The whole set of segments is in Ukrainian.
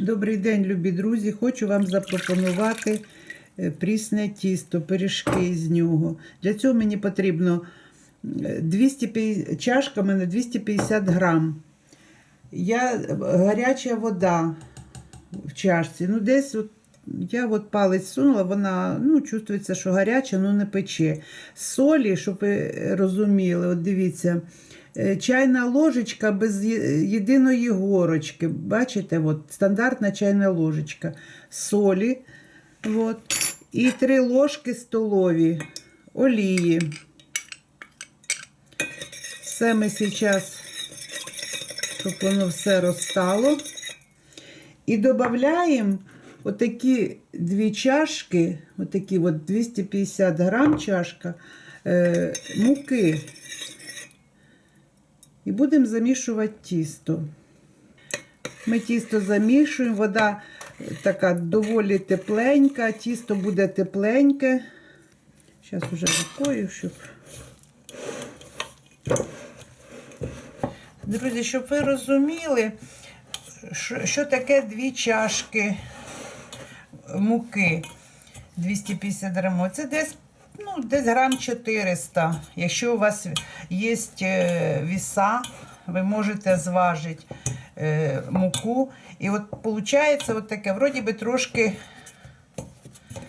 Добрий день, любі друзі. Хочу вам запропонувати е, прісне тісто, пиріжки з нього. Для цього мені потрібно е, 250, чашка мене 250 грам. Я, гаряча вода в чашці. Ну, десь от, я от палець сунула, вона ну, чувствується, що гаряча, ну не пече. Солі, щоб ви розуміли, от дивіться. Е, Чайна ложечка без єдиної горочки. Бачите, от, стандартна чайна ложечка солі. От, і три ложки столові олії. Все ми зараз, щоб воно все розстало. І додаємо отакі дві чашки, отакі от 250 грам чашка е, муки. І будемо замішувати тісто. Ми тісто замішуємо, вода така доволі тепленька, тісто буде тепленьке. Зараз уже рукою, щоб. Друзі, щоб ви розуміли, що, що таке дві чашки муки 250 грамів. Це десь, ну, десь грам 400. Якщо у вас є е, віса, ви можете зважити е, муку. І от виходить от таке, вроді би трошки,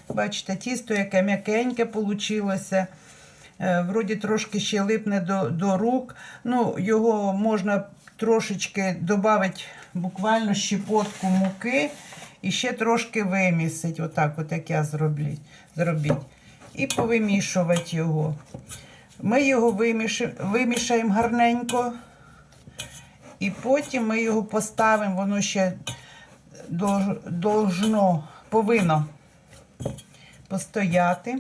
бачите, тісто, яке м'якеньке вийшло. Е, Вроді трошки ще липне до, до рук. Ну, його можна трошечки додати буквально щепотку муки і ще трошки вимісити. Отак, от як я зроблю, зробіть. І повимішувати його. Ми його вимішаємо гарненько. І потім ми його поставимо, воно ще должно, повинно постояти.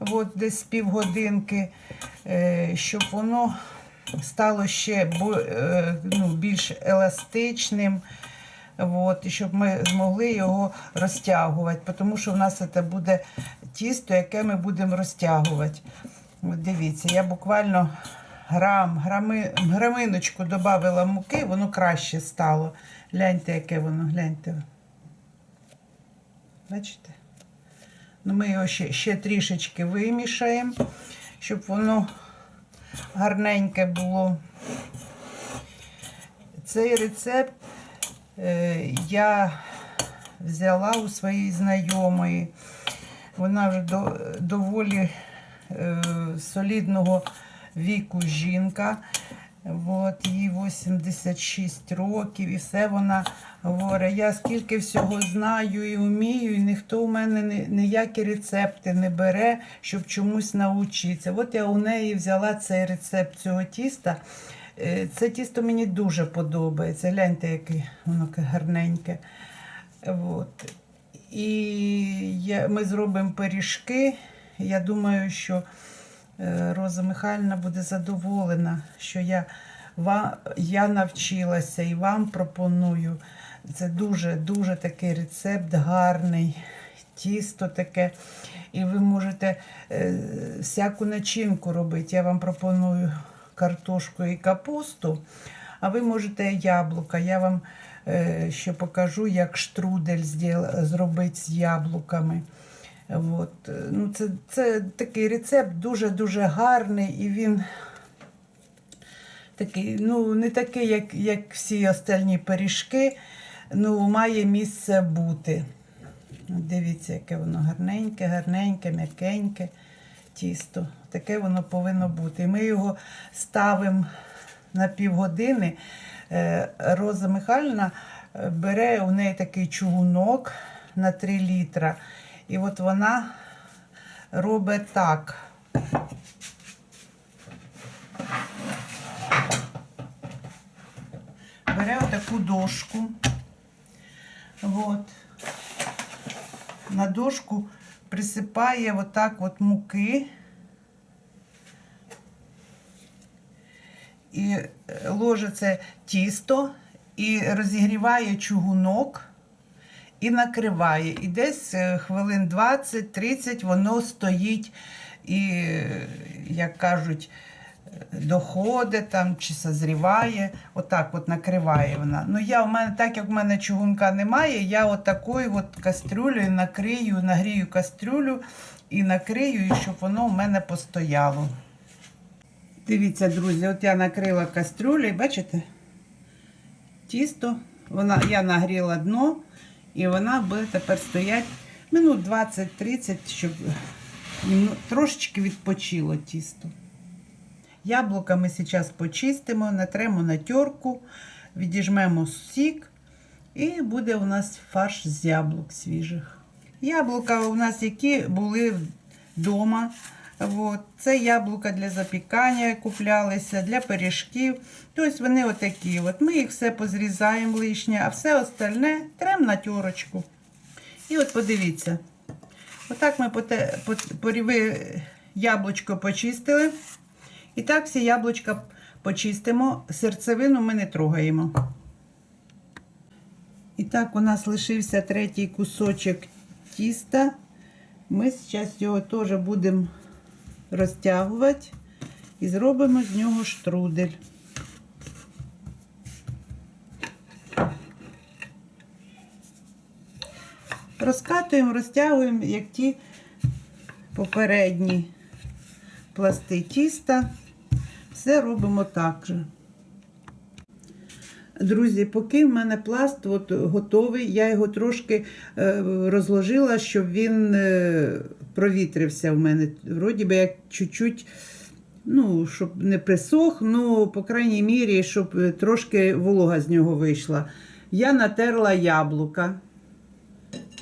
От десь півгодинки, е, щоб воно стало ще е, ну, більш еластичним. От, і щоб ми змогли його розтягувати, тому що в нас це буде тісто, яке ми будемо розтягувати. От дивіться, я буквально грам, грами, граминочку додала муки, воно краще стало. Гляньте, яке воно, гляньте. Бачите? Ну, ми його ще, ще трішечки вимішаємо, щоб воно гарненьке було. Цей рецепт е, я взяла у своєї знайомої. Вона вже до, доволі е, солідного віку жінка. От, їй 86 років, і все вона говорить, я скільки всього знаю і вмію, і ніхто у мене ні- ніякі рецепти не бере, щоб чомусь навчитися. От я у неї взяла цей рецепт цього тіста. Е, Це тісто мені дуже подобається. Гляньте, яке воно гарненьке. От. І я, ми зробимо пиріжки. Я думаю, що е, Роза Михайлівна буде задоволена, що я, ва- я навчилася і вам пропоную. Це дуже-дуже такий рецепт гарний, тісто таке. І ви можете е, всяку начинку робити. Я вам пропоную картошку і капусту, а ви можете яблука. Я вам ще покажу, як штрудель зробити з яблуками. От. е, Ну, це, це такий рецепт дуже-дуже гарний, і він такий, ну, не такий, як, як всі остальні пиріжки, ну, має місце бути. Дивіться, яке воно гарненьке, гарненьке, м'якеньке тісто. Таке воно повинно бути. І ми його ставимо на півгодини. Е, Роза Михайлівна е, бере у неї такий чугунок на 3 літра. І от вона робить так. Бере отаку дошку. От. На дошку присипає отак от муки. І е, ложить це тісто і розігріває чугунок і накриває. І десь е, хвилин 20-30 воно стоїть і, е, як кажуть, доходить там чи созріває. Отак от накриває вона. Ну я в мене, так як в мене чугунка немає, я от такою от кастрюлею накрию, нагрію кастрюлю і накрию, щоб воно в мене постояло. Дивіться, друзі, от я накрила кастрюлю, і бачите? Тісто, вона, я нагріла дно, і вона буде тепер стояти минут 20-30, щоб ну, трошечки відпочило тісто. Яблука ми зараз почистимо, натремо на терку, відіжмемо сік, і буде у нас фарш з яблук свіжих. Яблука у нас які були вдома. От. Це яблука для запікання куплялися, для пиріжків. Тобто вони отакі. От. Ми їх все позрізаємо лишнє, а все остальне трем на терочку. І от подивіться. Отак ми поте, по- поріви яблучко почистили. І так всі яблучка почистимо. Серцевину ми не трогаємо. І так, у нас лишився третій кусочок тіста. Ми зараз його теж будемо розтягувати і зробимо з нього штрудель. Розкатуємо, розтягуємо, як ті попередні пласти тіста. Все робимо так же. Друзі, поки в мене пласт от, готовий, я його трошки е, розложила, щоб він е, провітрився в мене. Вроді би як чуть-чуть, ну, щоб не присох, ну, по крайній мірі, щоб е, трошки волога з нього вийшла. Я натерла яблука.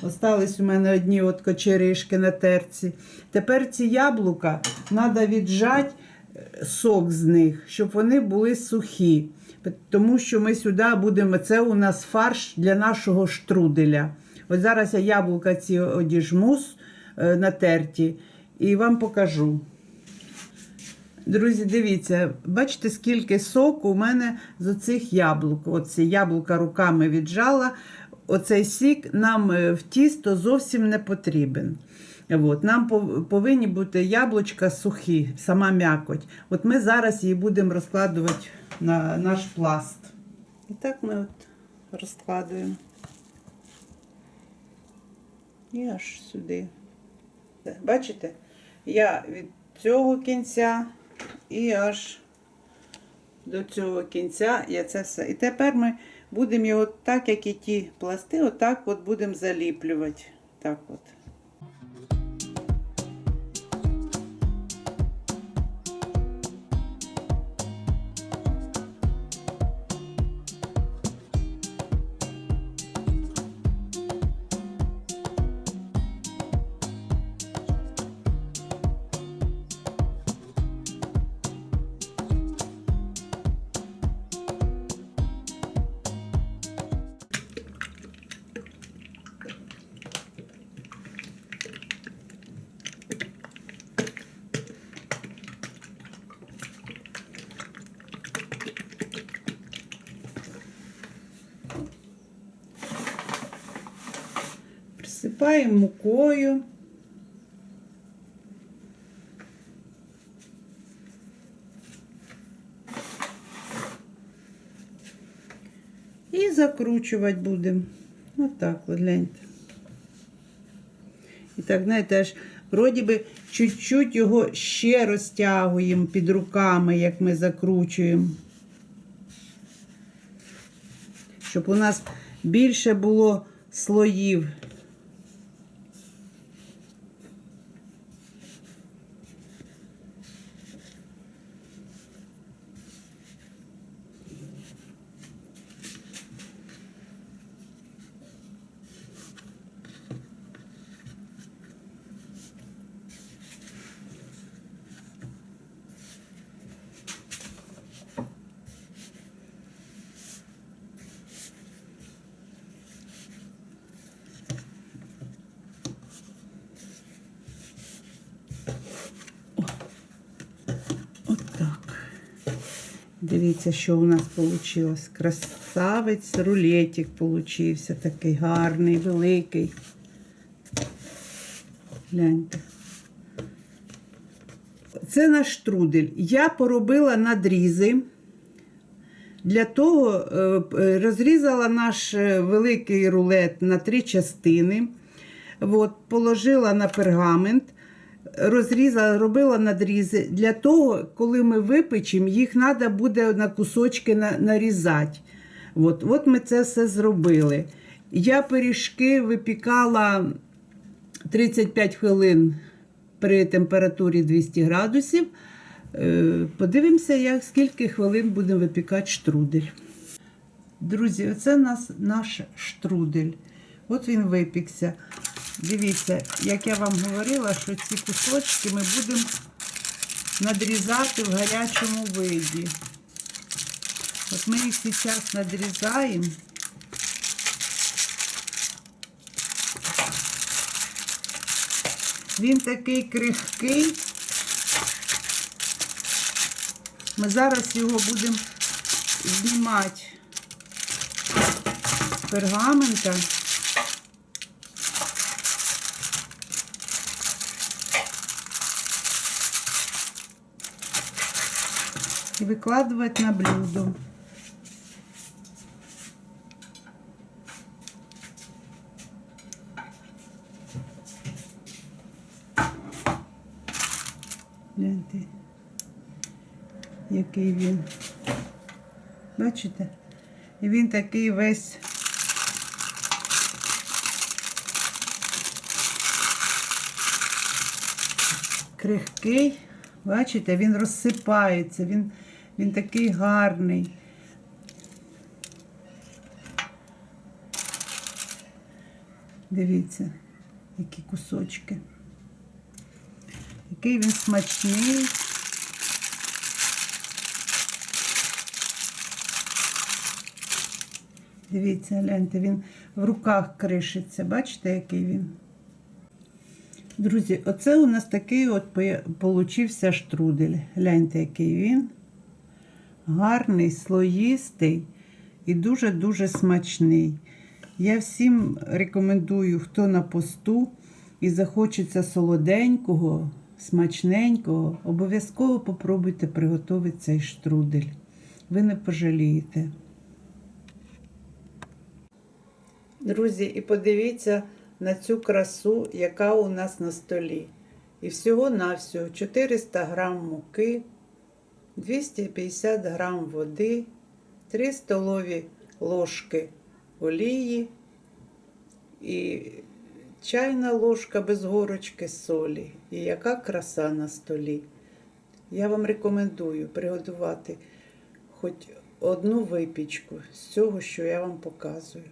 Остались у мене одні от кочеришки на терці. Тепер ці яблука треба віджати е, сок з них, щоб вони були сухі. Тому що ми сюди будемо, це у нас фарш для нашого штруделя. От зараз я яблука ці одіжму натерті і вам покажу. Друзі, дивіться, бачите, скільки соку у мене з оцих яблук. Оці яблука руками віджала. Оцей сік нам е, в тісто зовсім не потрібен. От, нам повинні бути яблучка сухі, сама м'якоть. От ми зараз її будемо розкладувати на наш пласт. І так ми от розкладуємо. І аж сюди. Бачите? Я від цього кінця і аж до цього кінця я це все. І тепер ми будемо його так, як і ті пласти, отак от будемо заліплювати. Так от. Присипаємо мукою. І закручувати будемо. Отак, от гляньте. І так, знаєте, аж вроді би чуть-чуть його ще розтягуємо під руками, як ми закручуємо. Щоб у нас більше було слоїв. Дивіться, що у нас вийшло. Красавець рулетик получився такий гарний, великий. Гляньте. Це наш штрудель. Я поробила надрізи. Для того е, розрізала наш е, великий рулет на три частини. От, положила на пергамент, розрізала, робила надрізи. Для того, коли ми випечемо, їх треба буде на кусочки на- нарізати. От, от ми це все зробили. Я пиріжки випікала 35 хвилин при температурі 200 градусів. Е, Подивимося, як скільки хвилин будемо випікати штрудель. Друзі, оце у нас наш штрудель. От він випікся. Дивіться, як я вам говорила, що ці кусочки ми будемо надрізати в гарячому виді. От ми їх зараз надрізаємо. Він такий крихкий. Ми зараз його будемо знімати з пергамента. І викладувати на блюдо. Гляньте, який він. Бачите? І він такий весь. Крихкий. Бачите, він розсипається, він, він такий гарний. Дивіться, які кусочки. Який він смачний. Дивіться, гляньте, він в руках кришиться. Бачите, який він? Друзі, оце у нас такий от получився штрудель. Гляньте, який він. Гарний, слоїстий і дуже-дуже смачний. Я всім рекомендую, хто на посту і захочеться солоденького, смачненького, обов'язково попробуйте приготувати цей штрудель. Ви не пожалієте. Друзі, і подивіться на цю красу, яка у нас на столі. І всього-навсього 400 грам муки, 250 грам води, 3 столові ложки олії і чайна ложка без горочки солі. І яка краса на столі. Я вам рекомендую приготувати хоч одну випічку з цього, що я вам показую.